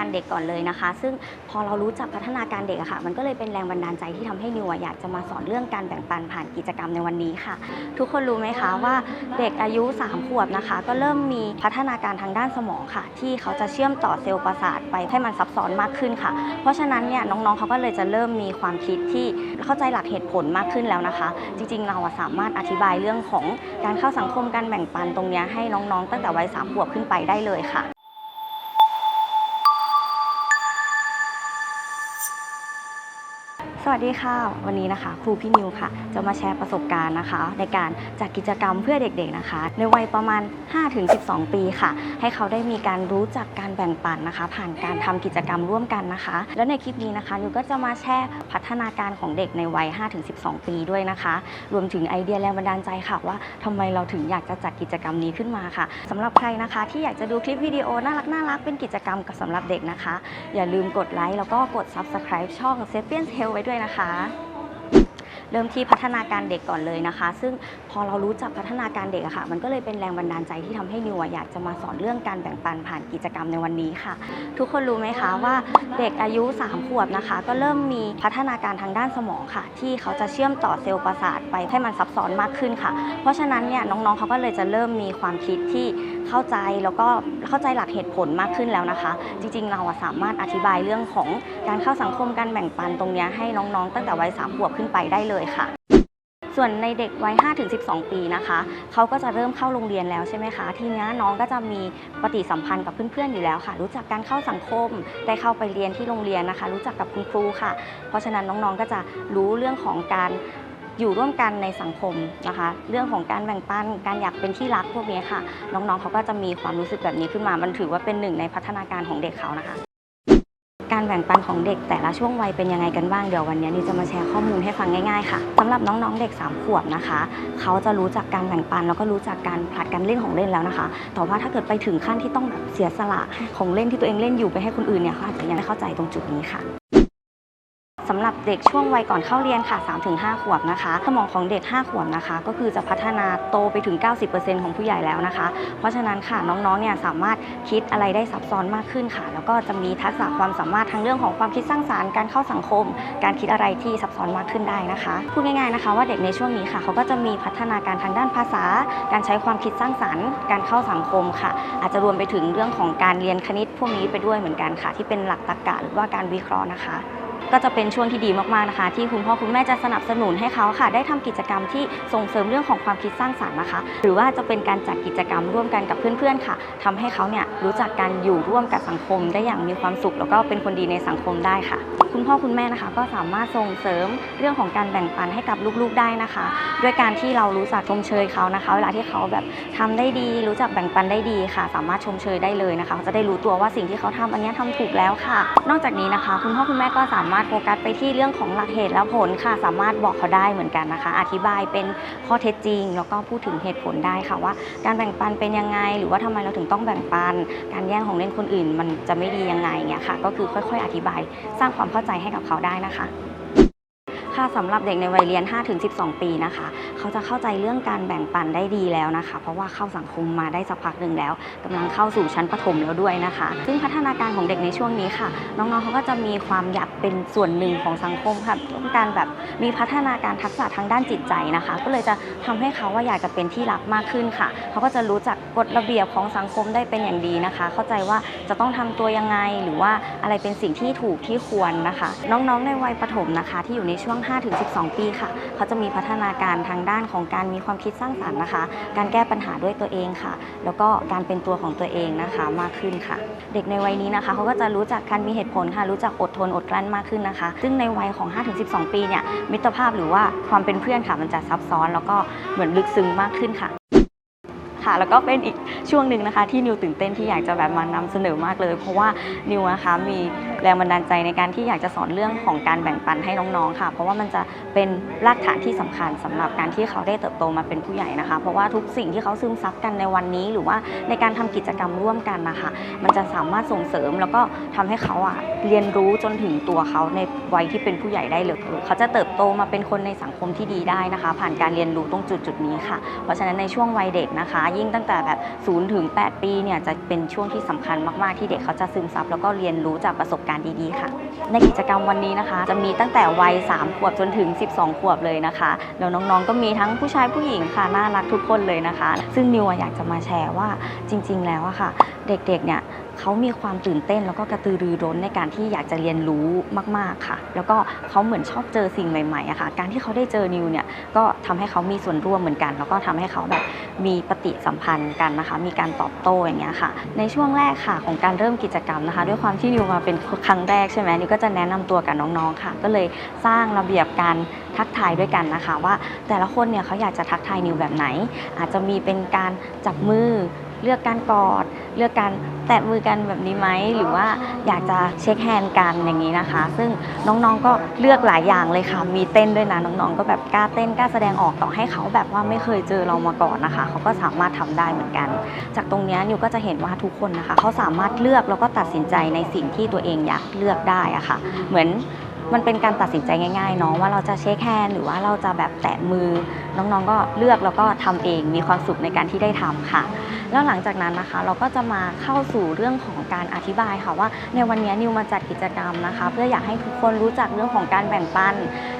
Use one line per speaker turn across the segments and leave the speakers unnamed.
การเด็กก่อนเลยนะคะ ซึ่งพอเรารู้จักพัฒนาการเด็กอะค่ะ มันก็เลยเป็นแรงบันดาลใจที่ทำให้นิวอะอยากจะมาสอนเรื่องการแบ่งปันผ่านกิจกรรมในวันนี้ค่ะ ทุกคนรู้ไหมคะว่าเด็กอายุ 3 ขวบนะคะ ก็เริ่มมีพัฒนาการทางด้านสมองค่ะ ที่เขาจะเชื่อมต่อเซลล์ประสาทไปให้มันซับซ้อนมากขึ้นค่ะ เพราะฉะนั้นเนี่ยน้องๆเขาก็เลยจะเริ่มมีความคิดที่เข้าใจหลักเหตุผลมากขึ้นแล้วนะคะ จริงๆ เราสามารถอธิบายเรื่องของการเข้าสังคมการแบ่งปันตรงนี้ให้น้องๆ ตั้งแต่วัย3ขวบขึ้นไปได้เลยค่ะ วัสดีค่ะ วันนี้นะคะ ครูพี่นิวค่ะ จะมาแชร์ประสบการณ์นะคะ ในการจัดกิจกรรมเพื่อเด็กๆนะคะ ในวัยประมาณ 5-12 ปีค่ะ ให้เขาได้มีการรู้จักการแบ่งปันนะคะ ผ่านการทำกิจกรรมร่วมกันนะคะ แล้วในคลิปนี้นะคะนิวก็จะมาแชร์พัฒนาการของเด็กในวัย 5-12 ปีด้วยนะคะ รวมถึงไอเดียแรงบันดาลใจค่ะว่าทำไมเราถึงอยากจะจัดกิจกรรมนี้ขึ้นมาค่ะสำหรับใครนะคะ ที่อยากจะดูคลิปวิดีโอน่ารักน่ารักเป็นกิจกรรมกับสำหรับเด็กนะคะ อย่าลืมกดไลค์แล้วก็กด Subscribe ช่อง s a p i e n s Health ไว้ด้วยนะคะ เริ่มที่พัฒนาการเด็กก่อนเลยนะคะ ซึ่งพอเรารู้จักพัฒนาการเด็กอะค่ะ มันก็เลยเป็นแรงบันดาลใจที่ทำให้นิวอยากจะมาสอนเรื่องการแบ่งปันผ่านกิจกรรมในวันนี้ค่ะ ทุกคนรู้ไหมคะว่าเด็กอายุ 3 ขวบนะคะ ก็เริ่มมีพัฒนาการทางด้านสมองค่ะ ที่เขาจะเชื่อมต่อเซลล์ประสาทไปให้มันซับซ้อนมากขึ้นค่ะ เพราะฉะนั้นเนี่ยน้องๆเขาก็เลยจะเริ่มมีความคิดที่เข้าใจแล้วก็เข้าใจหลักเหตุผลมากขึ้นแล้วนะคะ จริงๆเราสามารถอธิบายเรื่องของการเข้าสังคมการแบ่งปันตรงนี้ให้น้องๆ ตั้งแต่วัย3ขวบขึ้นไปได้เลยค่ะ ส่วนในเด็กวัย 5-12 ปีนะคะ เขาก็จะเริ่มเข้าโรงเรียนแล้วใช่ไหมคะ ทีนี้น้องก็จะมีปฏิสัมพันธ์กับเพื่อนๆอยู่แล้วค่ะ รู้จักการเข้าสังคม ได้เข้าไปเรียนที่โรงเรียนนะคะ รู้จักกับคุณครูค่ะ เพราะฉะนั้นน้องๆ ก็จะรู้เรื่องของการอยู่ร่วมกันในสังคมนะคะ เรื่องของการแบ่งปัน การอยากเป็นที่รักพวกนี้ค่ะ น้องๆ เขาก็จะมีความรู้สึกแบบนี้ขึ้นมา มันถือว่าเป็นหนึ่งในพัฒนาการของเด็กเขานะคะ การแบ่งปันของเด็กแต่ละช่วงวัยเป็นยังไงกันบ้างเดี๋ยววันนี้นี่จะมาแชร์ข้อมูลให้ฟังง่ายๆค่ะสำหรับน้องๆเด็ก 3 ขวบนะคะ เขาจะรู้จักการแบ่งปันแล้วก็รู้จักการผลัดกันเล่นของเล่นแล้วนะคะ แต่ว่าถ้าเกิดไปถึงขั้นที่ต้องแบบเสียสละของเล่นที่ตัวเองเล่นอยู่ไปให้คนอื่นเนี่ยเขาอาจจะยังไม่เข้าใจตรงจุดนี้ค่ะ สำหรับเด็กช่วงวัยก่อนเข้าเรียนค่ะ 3-5 ขวบนะคะ สมองของเด็ก 5 ขวบนะคะ ก็คือจะพัฒนาโตไปถึง 90%ของผู้ใหญ่แล้วนะคะ เพราะฉะนั้นค่ะน้องๆเนี่ยสามารถคิดอะไรได้ซับซ้อนมากขึ้นค่ะ แล้วก็จะมีทักษะความสามารถทางเรื่องของความคิดสร้างสารรค์การเข้าสังคม การคิดอะไรที่ซับซ้อนมากขึ้นได้นะคะพูดง่ายๆนะคะ ว่าเด็กในช่วงนี้ค่ะเขาก็จะมีพัฒนาการทางด้านภาษา การใช้ความคิดสร้างสรรค์ การเข้าสังคมค่ะ อาจจะรวมไปถึงเรื่องของการเรียนคณิตพวกนี้ไปด้วยเหมือนกันค่ะ ที่เป็นหลักตรรกะหรือว่าการวิเคราะห์นะคะ ก็จะเป็นช่วงที่ดีมากๆนะคะ ที่คุณพ่อคุณแม่จะสนับสนุนให้เขาค่ะ ได้ทำกิจกรรมที่ส่งเสริมเรื่องของความคิดสร้างสรรค์นะคะ หรือว่าจะเป็นการจัดกิจกรรมร่วมกันกับเพื่อนๆค่ะทำให้เขาเนี่ยรู้จักการอยู่ร่วมกับสังคมได้อย่างมีความสุข แล้วก็เป็นคนดีในสังคมได้ค่ะ คุณพ่อคุณแม่นะคะ ก็สามารถส่งเสริมเรื่องของการแบ่งปันให้กับลูกๆได้นะคะ ด้วยการที่เรารู้จักชมเชยเขานะคะ เวลาที่เขาแบบทำได้ดี รู้จักแบ่งปันได้ดีค่ะ สามารถชมเชยได้เลยนะคะเขาจะได้รู้ตัวว่าสิ่งที่เขาทำอันนี้ยทำถูกแล้วค่ะ นอกจากนี้นะคะ คุณพ่อคุณแม่ก็สามารถโฟกัสไปที่เรื่องของหลักเหตุและผลค่ะ สามารถบอกเขาได้เหมือนกันนะคะ อธิบายเป็นข้อเท็จจริง แล้วก็พูดถึงเหตุผลได้ค่ะว่า การแบ่งปันเป็นยังไง หรือว่าทำไมเราถึงต้องแบ่งปัน การแย่งของเล่นคนอื่น มันจะไม่ดียังไงเงี้ยค่ะ ก็คือค่อย ๆ อธิบายสร้างความเข้าใจให้กับเขาได้นะคะ ค่ะสำหรับเด็กในวัยเรียน 5-12 ปีนะคะ เขาจะเข้าใจเรื่องการแบ่งปันได้ดีแล้วนะคะ เพราะว่าเข้าสังคมมาได้สักพักหนึ่งแล้วกำลังเข้าสู่ชั้นประถมแล้วด้วยนะคะ ซึ่งพัฒนาการของเด็กในช่วงนี้ค่ะ น้องๆเขาก็จะมีความอยากเป็นส่วนหนึ่งของสังคมค่ะต้องการแบบมีพัฒนาการทักษะทางด้านจิตใจนะคะ ก็เลยจะทำให้เขาว่าอยากจะเป็นที่รักมากขึ้นค่ะ เขาก็จะรู้จักกฎระเบียบของสังคมได้เป็นอย่างดีนะคะ เข้าใจว่าจะต้องทำตัวยังไงหรือว่าอะไรเป็นสิ่งที่ถูกที่ควรนะคะ น้องๆในวัยประถมนะคะ ที่อยู่ในช่วง5-12 ปีค่ะ เขาจะมีพัฒนาการทางด้านของการมีความคิดสร้างสรรค์นะคะ การแก้ปัญหาด้วยตัวเองค่ะ แล้วก็การเป็นตัวของตัวเองนะคะมากขึ้นค่ะ เด็กในวัยนี้นะคะ เขาก็จะรู้จักการมีเหตุผลค่ะ รู้จักอดทนอดกลั้นมากขึ้นนะคะ ซึ่งในวัยของ 5-12 ปีเนี่ยมิตรภาพหรือว่าความเป็นเพื่อนค่ะมันจะซับซ้อน แล้วก็เหมือนลึกซึ้งมากขึ้นค่ะ ค่ะ แล้วก็เป็นอีกช่วงหนึ่งนะคะที่นิวตื่นเต้นที่อยากจะแบบมานำเสนอมากเลย เพราะว่านิวนะคะมีแรงบันดาลใจในการที่อยากจะสอนเรื่องของการแบ่งปันให้น้องๆค่ะ เพราะว่ามันจะเป็นรากฐานที่สำคัญสำหรับการที่เขาได้เติบโตมาเป็นผู้ใหญ่นะคะ เพราะว่าทุกสิ่งที่เขาซึมซับกันในวันนี้ หรือว่าในการทำกิจกรรมร่วมกันนะคะมันจะสามารถส่งเสริมแล้วก็ทำให้เขาอะเรียนรู้จนถึงตัวเขาในวัยที่เป็นผู้ใหญ่ได้เลยเขาจะเติบโตมาเป็นคนในสังคมที่ดีได้นะคะ ผ่านการเรียนรู้ตรงจุดจุดนี้ค่ะ เพราะฉะนั้นในช่วงวัยเด็กนะคะยิ่งตั้งแต่แบบ0ถึง 8 ปีเนี่ยจะเป็นช่วงที่สำคัญมาก ๆ ที่เด็กเขาจะซึมซับ แล้วก็เรียนรู้จากประสบการณ์ดี ๆ ค่ะ ในกิจกรรมวันนี้นะคะ จะมีตั้งแต่วัย 3 ขวบจนถึง 12 ขวบเลยนะคะ แล้วน้องๆ ก็มีทั้งผู้ชายผู้หญิงค่ะ น่ารักทุกคนเลยนะคะ ซึ่งนิวอยากจะมาแชร์ว่าจริง ๆ แล้วอะค่ะ เด็ก ๆ เนี่ย เขามีความตื่นเต้นแล้วก็กระตือรือร้นในการที่อยากจะเรียนรู้มาก ๆค่ะ แล้วก็เขาเหมือนชอบเจอสิ่งใหม่ๆอะค่ะ การที่เขาได้เจอนิวเนี่ยก็ทำให้เขามีส่วนร่วมเหมือนกัน แล้วก็ทำให้เขาแบบมีปฏิสัมพันธ์กันนะคะ มีการตอบโต้อย่างเงี้ยค่ะ ในช่วงแรกค่ะของการเริ่มกิจกรรมนะคะ ด้วยความที่นิวมาเป็นครั้งแรกใช่ไหมนิวก็จะแนะนำตัวกับน้องๆค่ะ ก็เลยสร้างระเบียบการทักทายด้วยกันนะคะ ว่าแต่ละคนเนี่ยเขาอยากจะทักทายนิวแบบไหน อาจจะมีเป็นการจับมือ เลือกการกอด เลือกการแตะมือกันแบบนี้ไหมหรือว่าอยากจะเช็คแฮนด์กันอย่างนี้นะคะ ซึ่งน้องๆก็เลือกหลายอย่างเลยค่ะ มีเต้นด้วยนะน้องๆ ก็แบบกล้าเต้นกล้าแสดงออกต่อให้เขาแบบว่าไม่เคยเจอเรามาก่อนนะคะ เขาก็สามารถทำได้เหมือนกัน จากตรงนี้นิวก็จะเห็นว่าทุกคนนะคะ เขาสามารถเลือกแล้วก็ตัดสินใจในสิ่งที่ตัวเองอยากเลือกได้อะค่ะ เหมือน มันเป็นการตัดสินใจง่ายๆเนาะว่าเราจะเช็คแฮนหรือว่าเราจะแบบแตะมือ น้องๆก็เลือกแล้วก็ทำเองมีความสุขในการที่ได้ทำค่ะ แล้วหลังจากนั้นนะคะ เราก็จะมาเข้าสู่เรื่องของการอธิบายค่ะว่า ในวันนี้นิวมาจัดกิจกรรมนะคะ เพื่ออยากให้ทุกคนรู้จักเรื่องของการแบ่งปัน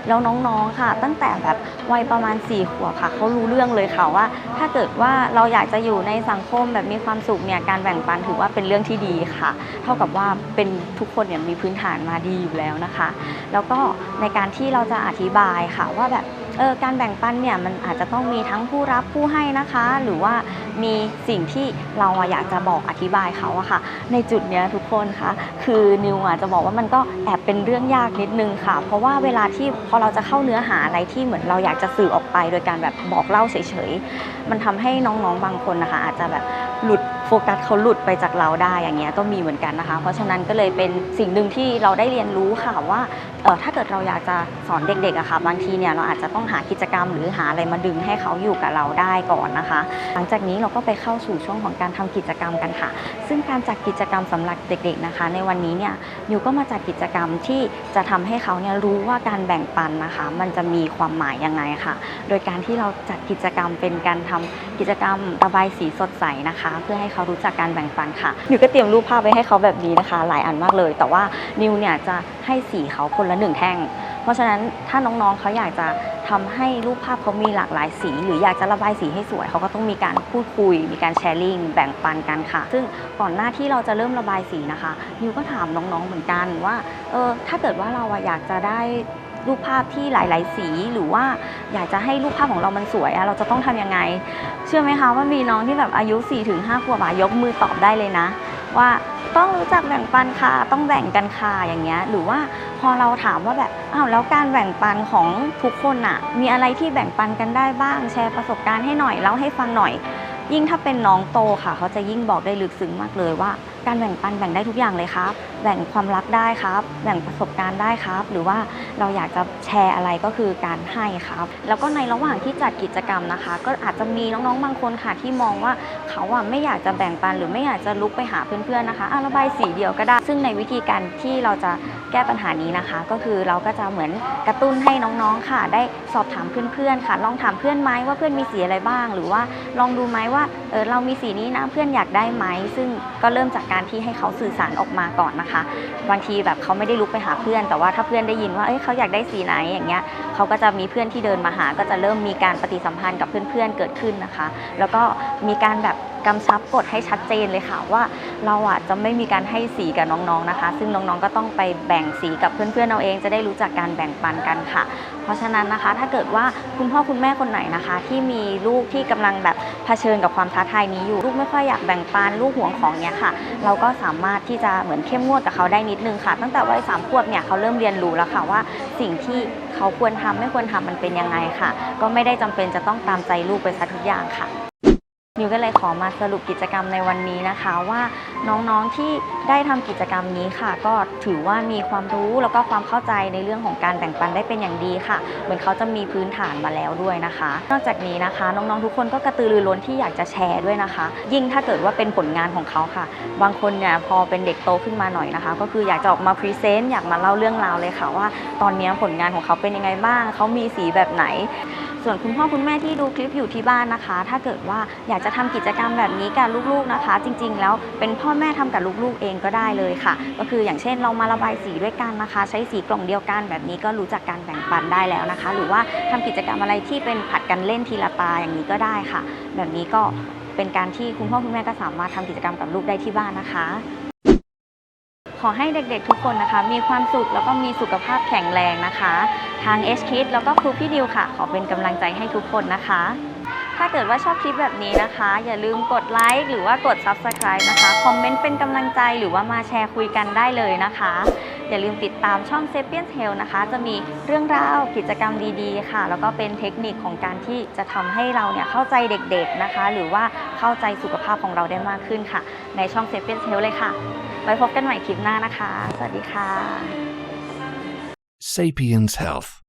แล้วน้องๆค่ะ ตั้งแต่แบบวัยประมาณ4ขวบค่ะเขารู้เรื่องเลยค่ะว่า ถ้าเกิดว่าเราอยากจะอยู่ในสังคมแบบมีความสุขเนี่ยการแบ่งปันถือว่าเป็นเรื่องที่ดีค่ะ เท่ากับว่าเป็นทุกคนเนี่ยมีพื้นฐานมาดีอยู่แล้วนะคะแล้วก็ในการที่เราจะอธิบายค่ะว่าแบบเออการแบ่งปันเนี่ยมันอาจจะต้องมีทั้งผู้รับผู้ให้นะคะ หรือว่ามีสิ่งที่เราอยากจะบอกอธิบายเขาอะค่ะ ในจุดเนี้ยทุกคนคะคือนิวอาจจะบอกว่ามันก็แอบเป็นเรื่องยากนิดนึงค่ะ เพราะว่าเวลาที่พอเราจะเข้าเนื้อหาอะไรที่เหมือนเราอยากจะสื่อออกไป โดยการแบบบอกเล่าเฉยๆมันทำให้น้องๆบางคนนะคะ อาจจะแบบหลุดโฟกัสเขาหลุดไปจากเราได้อย่างเงี้ยก็มีเหมือนกันนะคะ เพราะฉะนั้นก็เลยเป็นสิ่งหนึ่งที่เราได้เรียนรู้ค่ะว่า ถ้าเกิดเราอยากจะสอนเด็กๆอะค่ะบางทีเนี่ยเราอาจจะต้องหากิจกรรม หรือหาอะไรมาดึงให้เขาอยู่กับเราได้ก่อนนะคะ หลังจากนี้เราก็ไปเข้าสู่ช่วงของการทำกิจกรรมกันค่ะ ซึ่งการจัดกิจกรรมสำหรับเด็กๆนะคะ ในวันนี้เนี่ยนิวก็มาจัดกิจกรรมที่จะทำให้เขาเนี่ยรู้ว่าการแบ่งปันนะคะ มันจะมีความหมายยังไงค่ะ โดยการที่เราจัดกิจกรรมเป็นการทำกิจกรรมระบายสีสดใสนะคะ เพื่อให้เขารู้จักการแบ่งปันค่ะนิวก็เตรียมรูปภาพไว้ให้เขาแบบนี้นะคะ หลายอันมากเลย แต่ว่านิวเนี่ยจะให้สีเขาคนละหนึ่งแท่ง เพราะฉะนั้นถ้าน้องๆเขาอยากจะทำให้รูปภาพเขามีหลากหลายสี หรืออยากจะระบายสีให้สวย เขาก็ต้องมีการพูดคุย มีการแชร์ลิงแบ่งปันกันค่ะ ซึ่งก่อนหน้าที่เราจะเริ่มระบายสีนะคะนิวก็ถามน้องๆเหมือนกันว่าเออถ้าเกิดว่าเราอยากจะได้รูปภาพที่หลาย ๆ สีหรือว่าอยากจะให้รูปภาพของเรามันสวยอะเราจะต้องทำยังไง เชื่อไหมคะว่ามีน้องที่แบบอายุ4-5ขวบอะยกมือตอบได้เลยนะ ว่าต้องรู้จักแบ่งปันค่ะ ต้องแบ่งกันค่ะอย่างเงี้ย หรือว่าพอเราถามว่าแบบอ้าวแล้วการแบ่งปันของทุกคนอะมีอะไรที่แบ่งปันกันได้บ้างแชร์ประสบการณ์ให้หน่อยเล่าให้ฟังหน่อย ยิ่งถ้าเป็นน้องโตค่ะ เขาจะยิ่งบอกได้ลึกซึ้งมากเลยว่า การแบ่งปันแบ่งได้ทุกอย่างเลยครับ แบ่งความรักได้ครับ แบ่งประสบการณ์ได้ครับ หรือว่าเราอยากจะแชร์อะไรก็คือการให้ครับ แล้วก็ในระหว่างที่จัดกิจกรรมนะคะ ก็อาจจะมีน้องๆบางคนค่ะที่มองว่าเขาอะไม่อยากจะแบ่งปันหรือไม่อยากจะลุกไปหาเพื่อนๆนะคะอะระบายสีเดียวก็ได้ ซึ่งในวิธีการที่เราจะแก้ปัญหานี้นะคะ ก็คือเราก็จะเหมือนกระตุ้นให้น้องๆค่ะ ได้สอบถามเพื่อนๆค่ะ ลองถามเพื่อนไหมว่าเพื่อนมีสีอะไรบ้าง หรือว่าลองดูไหมว่าเออเรามีสีนี้นะเพื่อนอยากได้ไหมซึ่งก็เริ่มจากการที่ให้เขาสื่อสารออกมาก่อนนะคะ บางทีแบบเขาไม่ได้ลุกไปหาเพื่อน แต่ว่าถ้าเพื่อนได้ยินว่าเอ้ยเขาอยากได้สีไหนอย่างเงี้ยเขาก็จะมีเพื่อนที่เดินมาหา ก็จะเริ่มมีการปฏิสัมพันธ์กับเพื่อนๆเกิดขึ้นนะคะ แล้วก็มีการแบบกำชับกฎให้ชัดเจนเลยค่ะว่าเราอะจะไม่มีการให้สีกับน้องๆนะคะ ซึ่งน้องๆก็ต้องไปแบ่งสีกับเพื่อนๆเอาเองจะได้รู้จักการแบ่งปันกันค่ะ เพราะฉะนั้นนะคะถ้าเกิดว่าคุณพ่อคุณแม่คนไหนนะคะ ที่มีลูกที่กำลังแบบเผชิญกับความท้าทายนี้อยู่ลูกไม่ค่อยอยากแบ่งปันลูกห่วงของเนี้ยค่ะเราก็สามารถที่จะเหมือนเข้มงวดกับเขาได้นิดนึงค่ะ ตั้งแต่วัยสามขวบเนี่ยเขาเริ่มเรียนรู้แล้วค่ะว่าสิ่งที่เขาควรทำไม่ควรทำมันเป็นยังไงค่ะ ก็ไม่ได้จำเป็นจะต้องตามใจลูกไปซะทุกอย่างค่ะ นิวก็เลยขอมาสรุปกิจกรรมในวันนี้นะคะว่าน้องๆที่ได้ทำกิจกรรมนี้ค่ะ ก็ถือว่ามีความรู้แล้วก็ความเข้าใจในเรื่องของการแบ่งปันได้เป็นอย่างดีค่ะ เหมือนเขาจะมีพื้นฐานมาแล้วด้วยนะคะ นอกจากนี้นะคะ น้องๆทุกคนก็กระตือรือร้นที่อยากจะแชร์ด้วยนะคะ ยิ่งถ้าเกิดว่าเป็นผลงานของเขาค่ะ บางคนเนี่ยพอเป็นเด็กโตขึ้นมาหน่อยนะคะ ก็คืออยากจะออกมาพรีเซนต์อยากมาเล่าเรื่องราวเลยค่ะว่า ตอนนี้ผลงานของเขาเป็นยังไงบ้างเขามีสีแบบไหน ส่วนคุณพ่อคุณแม่ที่ดูคลิปอยู่ที่บ้านนะคะ ถ้าเกิดว่าอยากจะทำกิจกรรมแบบนี้กับลูกๆนะคะ จริงๆ แล้วเป็นพ่อแม่ทำกับลูกๆเองก็ได้เลยค่ะ ก็คืออย่างเช่นเรามาระบายสีด้วยกันนะคะ ใช้สีกล่องเดียวกันแบบนี้ก็รู้จักการแบ่งปันได้แล้วนะคะ หรือว่าทำกิจกรรมอะไรที่เป็นผัดกันเล่นทีละตาอย่างนี้ก็ได้ค่ะ แบบนี้ก็เป็นการที่คุณพ่อคุณแม่ก็สามารถทำกิจกรรมกับลูกได้ที่บ้านนะคะ ขอให้เด็กๆทุกคนนะคะ มีความสุขแล้วก็มีสุขภาพแข็งแรงนะคะ ทาง h k i d แล้วก็ครูพี่ดิวค่ะ ขอเป็นกำลังใจให้ทุกคนนะคะ ถ้าเกิดว่าชอบคลิปแบบนี้นะคะ อย่าลืมกดไลค์หรือว่ากด Subscribe นะคะ คอมเมนต์เป็นกำลังใจหรือว่ามาแชร์คุยกันได้เลยนะคะ อย่าลืมติดตามช่อง s a p i e n s Hell นะคะ จะมีเรื่องราวกิจกรรมดีๆ ค่ะ แล้วก็เป็นเทคนิคของการที่จะทำให้เราเนี่ยเข้าใจเด็กๆนะคะ หรือว่าเข้าใจสุขภาพของเราได้มากขึ้นค่ะ ในช่อง s a p i e n s Hell เลยค่ะ ไว้พบกันใหม่คลิปหน้านะคะ สวัสดีค่ะ
Sapiens Health.